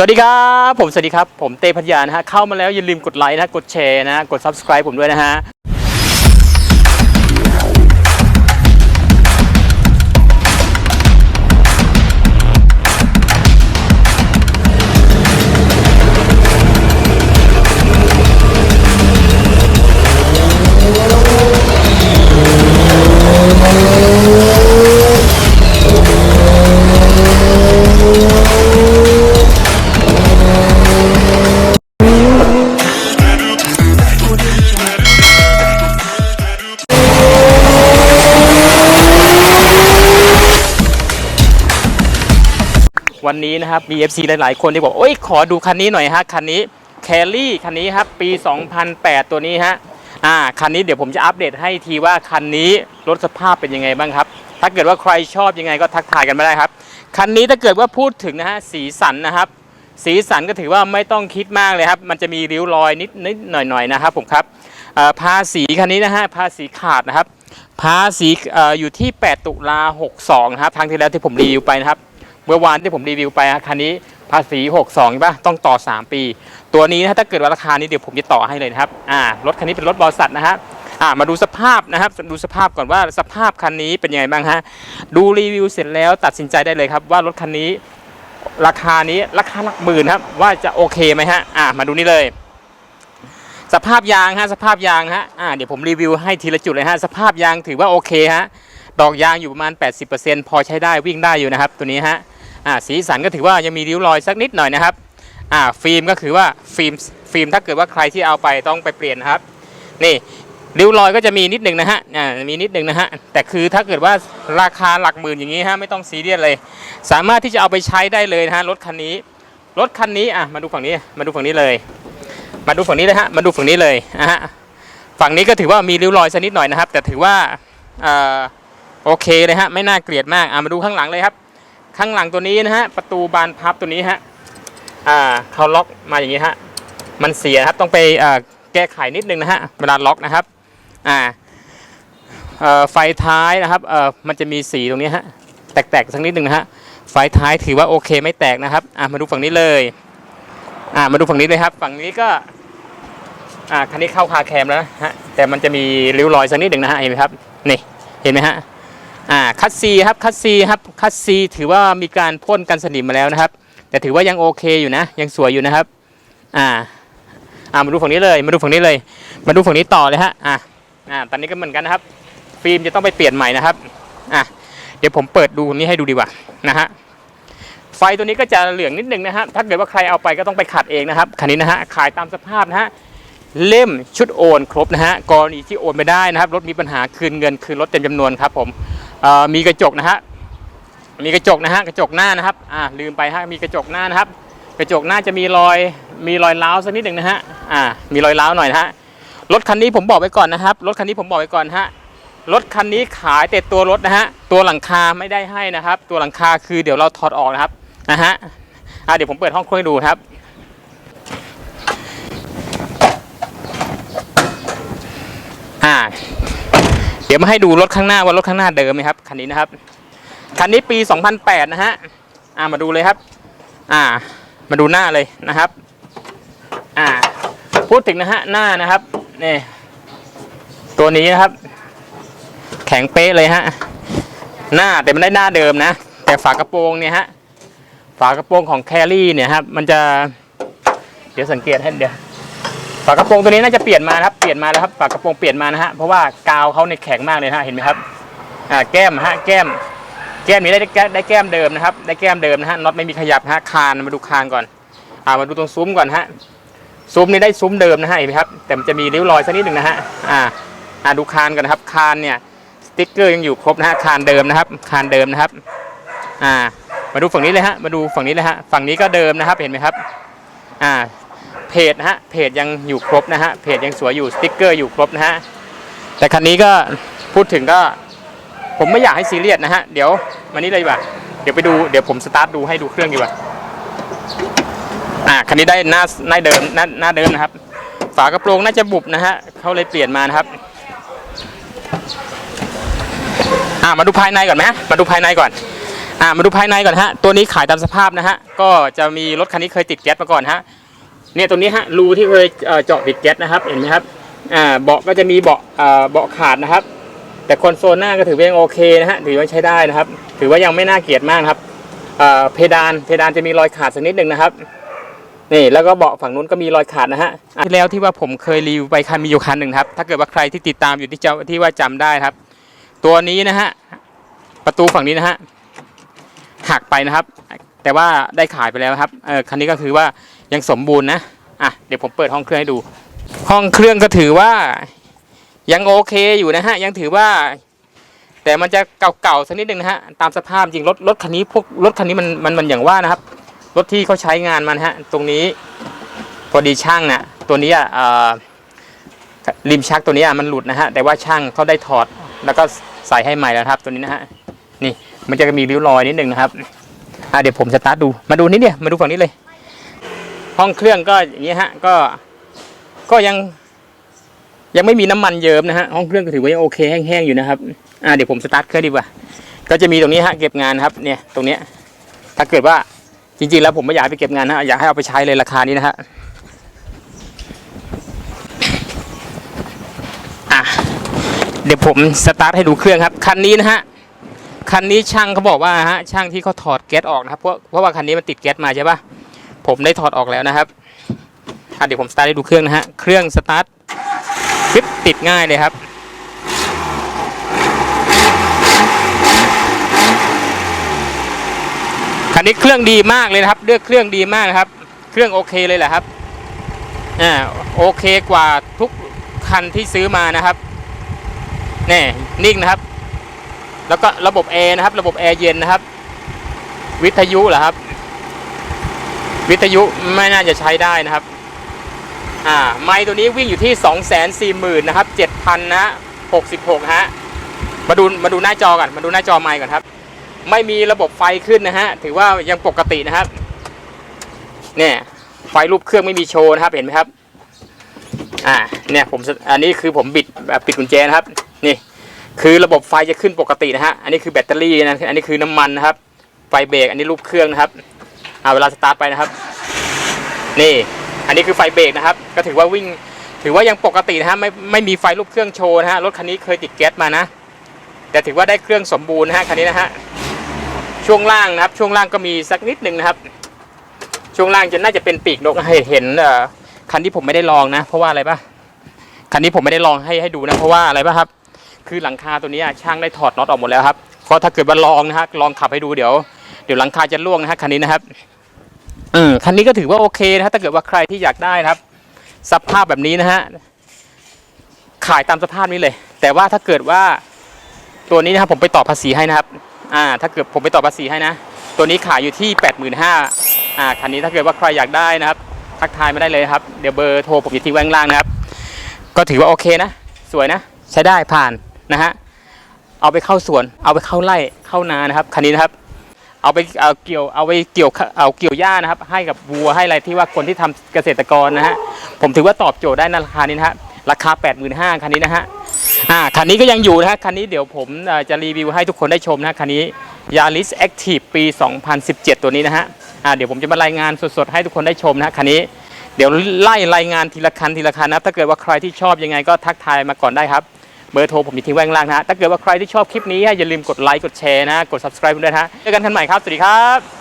สวัสดีครับผมสวัสดีครับผมเต้พัทยานะฮะเข้ามาแล้วอย่าลืมกดไลค์นะกดแชร์นะฮะกด subscribe ผมด้วยนะฮะ วันนี้นะครับมี FC หลาย ๆ คนที่บอกโอ้ยขอดูคันนี้หน่อยฮะคันนี้แคลรี่คันนี้ครับปี 2008 ตัวนี้ฮะอ่าคันนี้เดี๋ยวผมจะอัปเดตให้ทีว่าคันนี้รถสภาพเป็นยังไงบ้างครับ ถ้าเกิดว่าใครชอบยังไงก็ทักทายกันมาได้ครับคันนี้ถ้าเกิดว่าพูดถึงนะฮะสีสันนะครับสีสันก็ถือว่าไม่ต้องคิดมากเลยครับ มันจะมีริ้วรอยนิดนิดหน่อยหน่อยๆนะครับผมครับอ่อภาษีคันนี้นะฮะภาษีขาดนะครับ ภาษีอ่ออยู่ที่ 8 ตุลา 62 นะครับทางที่แล้วที่ผมรีวิวไปนะครับ เมื่อวานที่ผมรีวิวไปคันนี้ภาษี62ใช่ปะต้องต่อ 3 ปี ตัวนี้นะถ้าเกิดว่าราคานี้เดี๋ยวผมจะต่อให้เลยนะครับอ่ารถคันนี้เป็นรถบริษัทนะฮะอ่ามาดูสภาพนะครับดูสภาพก่อนว่าสภาพคันนี้เป็นยังไงบ้างฮะดูรีวิวเสร็จแล้วตัดสินใจได้เลยครับว่ารถคันนี้ราคานี้ราคาหลักหมื่นครับว่าจะโอเคไหมฮะอ่ามาดูนี่เลย สภาพยางฮะสภาพยางฮะอ่าเดี๋ยวผมรีวิวให้ทีละจุดเลยฮะสภาพยางถือว่าโอเคฮะดอกยางอยู่ประมาณ 80%พอใช้ได้วิ่งได้อยู่นะครับตัวนี้ฮะ อ่าสีสันก็ถือว่ายังมีริ้วรอยสักนิดหน่อยนะครับอ่าฟิล์มก็คือว่าฟิล์มฟิล์มถ้าเกิดว่าใครที่เอาไปต้องไปเปลี่ยนนะครับ นี่ริ้วรอยก็จะมีนิดหนึ่งนะฮะอ่ามีนิดหนึ่งนะฮะแต่คือถ้าเกิดว่าราคาหลักหมื่นอย่างนี้ฮะไม่ต้องซีเรียสเลย สามารถที่จะเอาไปใช้ได้เลยนะฮะรถคันนี้ รถคันนี้อะมาดูฝั่งนี้มาดูฝั่งนี้เลย มาดูฝั่งนี้เลยฮะมาดูฝั่งนี้เลยนะฮะฝั่งนี้ก็ถือว่ามีริ้วรอยสักนิดหน่อยนะครับ แต่ถือว่าโอเคเลยฮะไม่น่าเกลียดมากอะมาดูข้างหลังเลยครับ ข้างหลังตัวนี้นะฮะประตูบานพับตัวนี้ฮะอ่าเขาล็อกมาอย่างนี้ฮะมันเสียครับต้องไปแก้ไขนิดนึงนะฮะเวลาล็อกนะครับอ่าไฟท้ายนะครับอ่อมันจะมีสีตรงนี้ฮะแตกๆสักนิดนึงนะฮะไฟท้ายถือว่าโอเคไม่แตกนะครับอะมาดูฝั่งนี้เลยอ่ามาดูฝั่งนี้เลยครับ ฝั่งนี้ก็อ่าคันนี้เข้าคาแคมแล้วนะฮะแต่มันจะมีริ้วรอยสักนิดหนึ่งนะฮะเห็นไหมครับนี่เห็นไหมฮะ อ่าคัสซีครับคัสซีครับคัสซีถือว่ามีการพ่นกันสนิมมาแล้วนะครับ แต่ถือว่ายังโอเคอยู่นะ ยังสวยอยู่นะครับ อ่าอ่ามาดูฝั่งนี้เลยมาดูฝั่งนี้เลย มาดูฝั่งนี้ต่อเลยฮะอ่าอ่าตอนนี้ก็เหมือนกันนะครับ ฟิล์มจะต้องไปเปลี่ยนใหม่นะครับอะเดี๋ยวผมเปิดดูนี้ให้ดูดีกว่านะฮะไฟตัวนี้ก็จะเหลืองนิดนึงนะฮะถ้าเกิดว่าใครเอาไปก็ต้องไปขัดเองนะครับคันนี้นะฮะขายตามสภาพนะฮะเล่มชุดโอนครบนะฮะกรณีที่โอนไม่ได้นะครับ รถมีปัญหาคืนเงินคืนรถเต็มจำนวนครับผม มีกระจกนะฮะมีกระจกนะฮะกระจกหน้านะครับอ่าลืมไปฮะมีกระจกหน้านะครับ กระจกหน้าจะมีรอยมีรอยร้าวสักนิดหนึ่งนะฮะอ่ามีรอยร้าวหน่อยนะฮะรถคันนี้ผมบอกไว้ก่อนนะครับรถคันนี้ผมบอกไว้ก่อนฮะรถคันนี้ขายแต่ตัวรถนะฮะตัวหลังคาไม่ได้ให้นะครับ ตัวหลังคาคือเดี๋ยวเราถอดออกนะครับนะฮะอ่าเดี๋ยวผมเปิดห้องเครื่องให้ดูครับอ่า เดี๋ยวมาให้ดูรถข้างหน้าว่ารถข้างหน้าเดิมไหมครับคันนี้นะครับคันนี้ปี 2008 นะฮะอ่ามาดูเลยครับ อ่า มาดูหน้าเลยนะครับ อ่า พูดถึงนะฮะหน้านะครับนี่ตัวนี้นะครับ แข็งเป๊ะเลยฮะหน้าแต่มันได้หน้าเดิมนะ แต่ฝากระโปรงเนี่ยฮะฝากระโปรงของแครี่เนี่ยครับ มันจะ เดี๋ยวสังเกตให้เดี๋ยว ฝากระโปรงตัวนี้น่าจะเปลี่ยนมานะครับ เปลี่ยนมาแล้วครับ ฝากระโปรงเปลี่ยนมานะฮะ เพราะว่ากาวเขาเนี่ยแข็งมากเลยฮะ เห็นไหมครับ อ่า แก้มฮะ แก้ม แก้มนี้ได้ได้แก้มเดิมนะครับ ได้แก้มเดิมนะฮะ น็อตไม่มีขยับฮะ คาน มาดูคานก่อน อ่า มาดูตรงซุ้มก่อนฮะ ซุ้มนี่ได้ซุ้มเดิมนะฮะ เห็นไหมครับ แต่มันจะมีริ้วรอยสักนิดหนึ่งนะฮะ อ่า อ่า ดูคานก่อนนะครับ คานเนี่ย สติ๊กเกอร์ยังอยู่ครบนะฮะ คานเดิมนะครับ คานเดิมนะครับ อ่า มาดูฝั่งนี้เลยฮะ มาดูฝั่งนี้เลยฮะ ฝั่งนี้ก็เดิมนะครับ เห็นไหมครับ อ่า เพจนะฮะเพจยังอยู่ครบนะฮะเพจยังสวยอยู่สติ๊กเกอร์อยู่ครบนะฮะแต่คันนี้ก็พูดถึงก็ผมไม่อยากให้ซีเรียสนะฮะเดี๋ยวมานี่เลยดีกว่าเดี๋ยวไปดูเดี๋ยวผมสตาร์ทดูให้ดูเครื่องดีกว่าอ่าคันนี้ได้หน้าหน้าเดิมหน้าหน้าเดิมนะครับ ฝากระโปรงน่าจะบุบนะฮะเขาเลยเปลี่ยนมานะครับอ่ามาดูภายในก่อนไหมมาดูภายในก่อนอ่ามาดูภายในก่อนฮะตัวนี้ขายตามสภาพนะฮะก็จะมีรถคันนี้เคยติดแก๊สมาก่อนฮะ เนี่ยตรงนี้ฮะรูที่เคยเจาะติดแก๊สนะครับเห็นไหมครับอ่าเบาะก็จะมีเบาะเอ่อเบาะขาดนะครับ แต่คอนโซลหน้าก็ถือว่ายังโอเคนะฮะถือว่าใช้ได้นะครับ ถือว่ายังไม่น่าเกลียดมากครับเอ่อเพดานเพดานจะมีรอยขาดสักนิดหนึ่งนะครับนี่แล้วก็เบาะฝั่งนู้นก็มีรอยขาดนะฮะที่แล้วที่ว่าผมเคยรีวิวไปคันมีอยู่คันหนึ่งครับ ถ้าเกิดว่าใครที่ติดตามอยู่ที่จ้าที่ว่าจำได้ครับ ตัวนี้นะฮะประตูฝั่งนี้นะฮะหักไปนะครับ แต่ว่าได้ขายไปแล้วครับเออคันนี้ก็คือว่า ยังสมบูรณ์นะอะเดี๋ยวผมเปิดห้องเครื่องให้ดู ห้องเครื่องก็ถือว่ายังโอเคอยู่นะฮะ ยังถือว่า แต่มันจะเก่าๆสักนิดนึงนะฮะตามสภาพจริงรถรถคันนี้พวกรถคันนี้มันมันมันอย่างว่านะครับ รถที่เขาใช้งานมันฮะ ตรงนี้พอดีช่างนะตัวนี้อะริมชักตัวนี้อะมันหลุดนะฮะแต่ว่าช่างเขาได้ถอดแล้วก็ใส่ให้ใหม่แล้วครับตัวนี้นะฮะนี่มันจะมีริ้วรอยนิดนึงนะครับอะเดี๋ยวผมสตาร์ทดูมาดูนี่เนี่ยมาดูฝั่งนี้เลย ห้องเครื่องก็อย่างนี้ฮะ ก็ก็ยัง ยังไม่มีน้ำมันเยิ้มนะฮะห้องเครื่องก็ถือว่ายังโอเคแห้งๆอยู่นะครับ อะเดี๋ยวผมสตาร์ทเครื่องดีกว่า ก็จะมีตรงนี้ฮะเก็บงานครับ เนี่ยตรงเนี้ย ถ้าเกิดว่าจริงๆ แล้วผมไม่อยากไปเก็บงานนะอยากให้เอาไปใช้เลยราคานี้นะฮะอะเดี๋ยวผมสตาร์ทให้ดูเครื่องครับคันนี้นะฮะคันนี้ช่างเขาบอกว่าฮะช่างที่เขาถอดแก๊สออกนะครับเพราะเพราะว่าคันนี้มันติดแก๊สมาใช่ปะ ผมได้ถอดออกแล้วนะครับอะเดี๋ยวผมสตาร์ทให้ดูเครื่องนะฮะ เครื่องสตาร์ทฟิปติดง่ายเลยครับ คันนี้เครื่องดีมากเลยนะครับ เลือกเครื่องดีมากนะครับ เครื่องโอเคเลยแหละครับ อ่า โอเคกว่าทุกคันที่ซื้อมานะครับ แน่นิ่งนะครับ แล้วก็ระบบแอร์นะครับ ระบบแอร์เย็นนะครับ วิทยุเหรอครับ วิทยุไม่น่าจะใช้ได้นะครับ อ่า ไมค์ตัวนี้วิ่งอยู่ที่ 2 4 0 0 0 0นะครับ7,000นะ66ฮะ มาดูมาดูหน้าจอก่อน มาดูหน้าจอไมค์ก่อนครับ ไม่มีระบบไฟขึ้นนะฮะ ถือว่ายังปกตินะครับ เนี่ย ไฟรูปเครื่องไม่มีโชว์นะครับ เห็นไหมครับ อ่า เนี่ยผม อันนี้คือผมบิดแบบปิดกุญแจนะครับ นี่ คือระบบไฟจะขึ้นปกตินะฮะ อันนี้คือแบตเตอรี่นะ อันนี้คือน้ำมันนะครับ ไฟเบรก อันนี้รูปเครื่องนะครับ อ่าเวลาสตาร์ทไปนะครับ นี่ อันนี้คือไฟเบรกนะครับ ก็ถือว่าวิ่ง ถือว่ายังปกตินะฮะไม่ไม่มีไฟรูปเครื่องโชว์นะฮะรถคันนี้เคยติดแก๊สมานะ แต่ถือว่าได้เครื่องสมบูรณ์นะฮะคันนี้นะฮะช่วงล่างนะครับ ช่วงล่างก็มีสักนิดหนึ่งนะครับ ช่วงล่างจะน่าจะเป็นปีกนกให้เห็นเออคันที่ผมไม่ได้ลองนะ เพราะว่าอะไรปะคันนี้ผมไม่ได้ลองให้ให้ดูนะ เพราะว่าอะไรปะครับ คือหลังคาตัวนี้ช่างได้ถอดน็อตออกหมดแล้วครับเพราะถ้าเกิดว่าลองนะฮะลองขับให้ดูเดี๋ยว เดี๋ยวหลังคาจะร่วงนะฮะคันนี้นะครับเออคันนี้ก็ถือว่าโอเคนะฮะถ้าเกิดว่าใครที่อยากได้นะครับสภาพแบบนี้นะฮะขายตามสภาพนี้เลย แต่ว่าถ้าเกิดว่าตัวนี้นะครับผมไปต่อภาษีให้นะครับ อ่า ถ้าเกิดผมไปต่อภาษีให้นะ ตัวนี้ขายอยู่ที่ 85,000อ่า คันนี้ถ้าเกิดว่าใครอยากได้นะครับ ทักทายมาได้เลยครับ เดี๋ยวเบอร์โทรผมอยู่ที่แว้างล่างนะครับ ก็ถือว่าโอเคนะ สวยนะ ใช้ได้ผ่านนะฮะ เอาไปเข้าสวน เอาไปเข้าไร่ เข้านานะครับ คันนี้นะครับ เอาไปเอาเกี่ยวเอาไปเกี่ยวเอาเกี่ยวหญ้านะครับ ให้กับวัวให้อะไรที่ว่าคนที่ทำเกษตรกรนะฮะผมถือว่าตอบโจทย์ได้ในราคานี้นะฮะราคา 85,000คันนี้นะฮะอ่าคันนี้ก็ยังอยู่นะฮะคันนี้เดี๋ยวผมจะรีวิวให้ทุกคนได้ชมนะคันนี้ Yaris Active ปี 2017 ตัวนี้นะฮะอ่าเดี๋ยวผมจะมารายงานสดๆให้ทุกคนได้ชมนะฮะคันนี้เดี๋ยวไล่รายงานทีละคันทีละคันนะครับถ้าเกิดว่าใครที่ชอบยังไงก็ทักทายมาก่อนได้ครับ เบอร์โทรผมอยู่ที่แว้างล่างนะฮะถ้าเกิดว่าใครที่ชอบคลิปนี้อย่าลืมกดไลค์กดแชร์นะกด subscribe ด้วยนะฮะเจอกันคันใหม่ครับ สวัสดีครับ